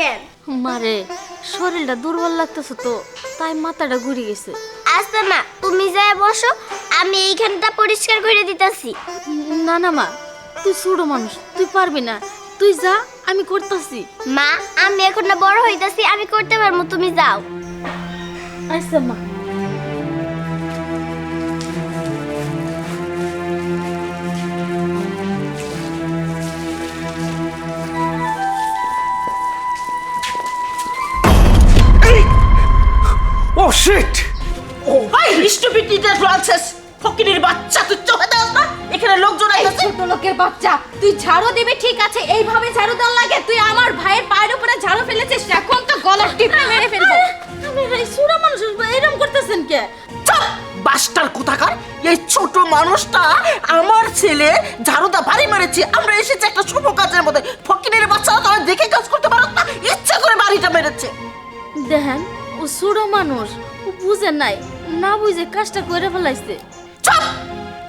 কেন? মারে শরীরটা দুর্বল লাগতেছে তো তাই মাথাটা ঘুরে গেছে। আচ্ছা মা তুমি যাই বসো আমি এইখানটা পরিষ্কার করে দিতেছি। না না মা তুই ছোট মানুষ তুই পারবি না। তুই যা আমি করতেছি। মা আমি এখন না বড় হইতাছি আমি করতে পারব তুমি যাও। আচ্ছা মা। শিট এই স্টুপিডিটেড লনসেন্স ফকিরের বাচ্চা তুই চোখে দাও না? এখানে লোকজন আইতাছে ছোট লোকের বাচ্চা তুই ঝাড়ু দিবি ঠিক আছে? এইভাবে ঝাড়ু দেওয়ার লাগে তুই আমার ভাইয়ের পায়ের উপরে ঝাড়ু ফেলেছিস এখন তো গলার টিপে মেরে ফেলব। আমি এই ছোট মানুষ এরকম করতেছেন কে? চুপ বাস্টার কোথাকার? এই ছোট মানুষটা আমার ছেলে ঝাড়ুদা বাড়ি মেরেছে। আমরা এসেছি একটা শুভ কাজের মধ্যে। ফকিরের বাচ্চারা তো দেখে কাজ করতে পারো না ইচ্ছা করে বাড়িটা মেরেছে। দেখেন ও ছোট মানুষ। বুঝে নাই না বুঝে কাজটা করে ফেলাইছে। চুপ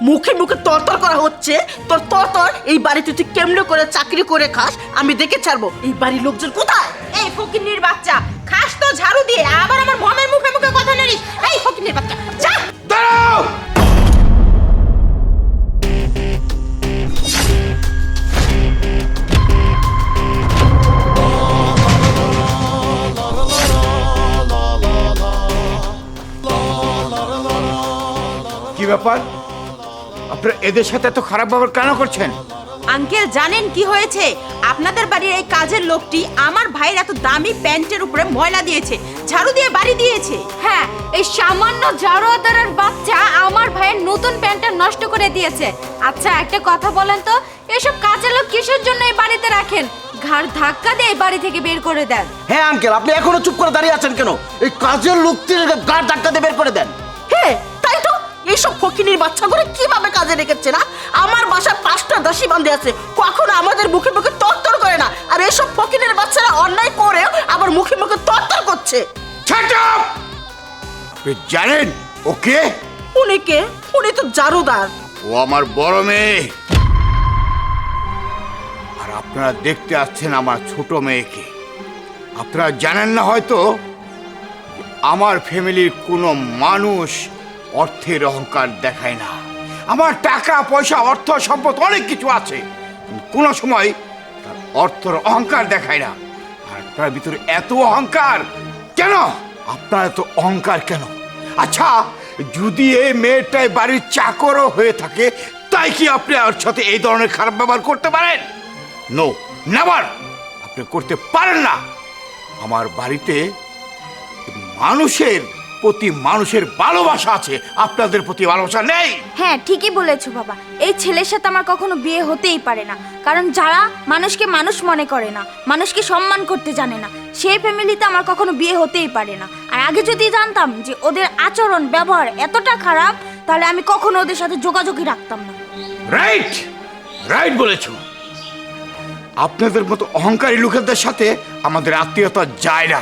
মুখে মুখে তরতর করা হচ্ছে। তোর তরতর এই বাড়িতে তুই কেমনে করে চাকরি করে খাস? আমি দেখে ছাড়বো। এই বাড়ির লোকজন কোথায়? এই কি ব্যাপার? আপনারা এদের সাথে এত খারাপ ব্যবহার কেন করছেন? আঙ্কেল জানেন কি হয়েছে? আপনাদের বাড়ির এই কাজের লোকটি আমার ভাইয়ের এত দামি প্যান্টের উপরে ময়লা দিয়েছে ঝাড়ু দিয়ে বাড়ি দিয়েছে। হ্যাঁ এই সামান্য ঝাড়ুদারের বাচ্চা আমার ভাইয়ের নতুন প্যান্টটা নষ্ট করে দিয়েছে। আচ্ছা একটা কথা বলেন তো এসব কাজের লোক কিসের জন্য এই বাড়িতে রাখেন? ঘাড় ধাক্কা দিয়ে এই বাড়ি থেকে বের করে দেন। হ্যাঁ আঙ্কেল আপনি এখনও চুপ করে দাঁড়িয়ে আছেন কেন? এই কাজের লোকটির গাড় ধাক্কা দিয়ে বের করে দেন। হ্যাঁ এইসব ফকিনির বাচ্চাগুলো কীভাবে কাজে রেখেছে না? আমার বাসায় পাঁচটা দাসী বান্ধে আছে কখনো আমাদের মুখে মুখে তরতর করে না। আর এইসব ফকিনের বাচ্চারা অন্যায় করেও আবার মুখে মুখে তরতর করছে। আপনি জানেন ওকে উনি কে? উনি তো জারুদার। ও আমার বড় মেয়ে। আর আপনারা দেখতে আসছেন আমার ছোট মেয়েকে। আপনারা জানেন না হয়তো আমার ফ্যামিলির কোনো মানুষ অর্থের অহংকার দেখায় না। আমার টাকা, পয়সা, অর্থ, সম্পদ অনেক কিছু আছে। কোনো সময় তার অর্থর অহংকার দেখায় না। আর আপনার ভিতরে এত অহংকার কেন? আপনার এত অহংকার কেন? আচ্ছা যদি এই মেয়েটাই বাড়ির চাকরও হয়ে থাকে, তাই কি আপনি আর সাথে এই ধরনের খারাপ ব্যবহার করতে পারেন? নো নেভার আপনি করতে পারেন না। আমার বাড়িতে মানুষের প্রতি মানুষের ভালোবাসা আছে। আপনাদের প্রতি ভালোবাসা নেই। হ্যাঁ ঠিকই বলেছ বাবা। এই ছেলের সাথে আমার কখনো বিয়ে হতেই পারে না। কারণ যারা মানুষকে মানুষ মনে করে না মানুষকে সম্মান করতে জানে না সেই ফ্যামিলিতে আমার কখনো বিয়ে হতেই পারে না। আর আগে যদি জানতাম যে ওদের আচরণ ব্যবহার এতটা খারাপ তাহলে আমি কখনো ওদের সাথে যোগাযোগই রাখতাম না। রাইট রাইট বলেছ। আপনাদের মতো অহংকারী লোকেদের সাথে আমাদের আত্মীয়তা যায় না।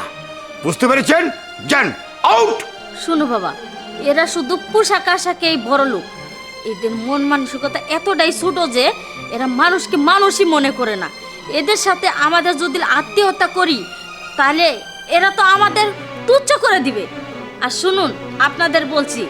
বুঝতে পেরেছেন? যান আউট শোনো বাবা, এরা শুধু পোশাক আশাকেই বড় লোক। এদের মন মানসিকতা এতটাই ছোট যে এরা মানুষকে মানুষই মনে করে না। এদের সাথে আমাদের যদি আত্মীয়তা করি, তাহলে এরা তো আমাদের তুচ্ছ করে দিবে। আর শুনুন, আপনাদের বলছি,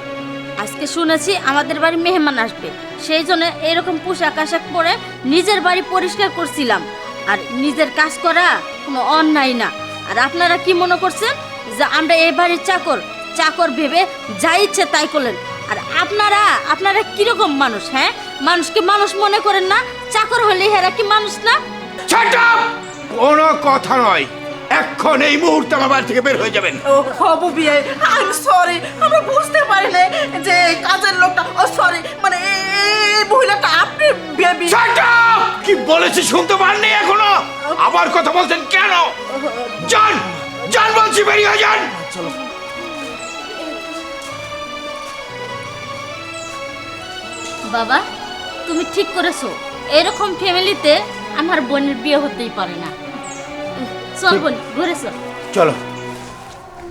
আজকে শুনেছি আমাদের বাড়ি মেহমান আসবে। সেই জন্য এরকম পোশাক আশাক পরে নিজের বাড়ি পরিষ্কার করছিলাম। আর নিজের কাজ করা কোনো অন্যায় না। আর আপনারা কি মনে করছেন যে আমরা এই বাড়ির চাকর চাকর ভেবে যা ইচ্ছে তাই করলেন। আর আপনারা আপনারা কীরকম মানুষ হ্যাঁ? মানুষকে মানুষ মনে করেন না চাকর হলে হেরা কি মানুষ না? কোনো কথা নয়। এখন এই মুহূর্তে আমার বাড়ি থেকে বের হয়ে যাবেন। ও হবু বিয়ে আই সরি আমি বুঝতে পারি না যে কাজের লোকটা ও সরি মানে এই- মহিলাটা আপনি বেবি। কি বলেছি শুনতে পাননি এখনও? আবার কথা বলছেন কেন? যান যান বলছি বেরিয়ে যান! বাবা তুমি ঠিক করেছ। এরকম ফ্যামিলিতে আমার বোনের বিয়ে হতেই পারে না। চল। বোন ঘুরে চল। চলো।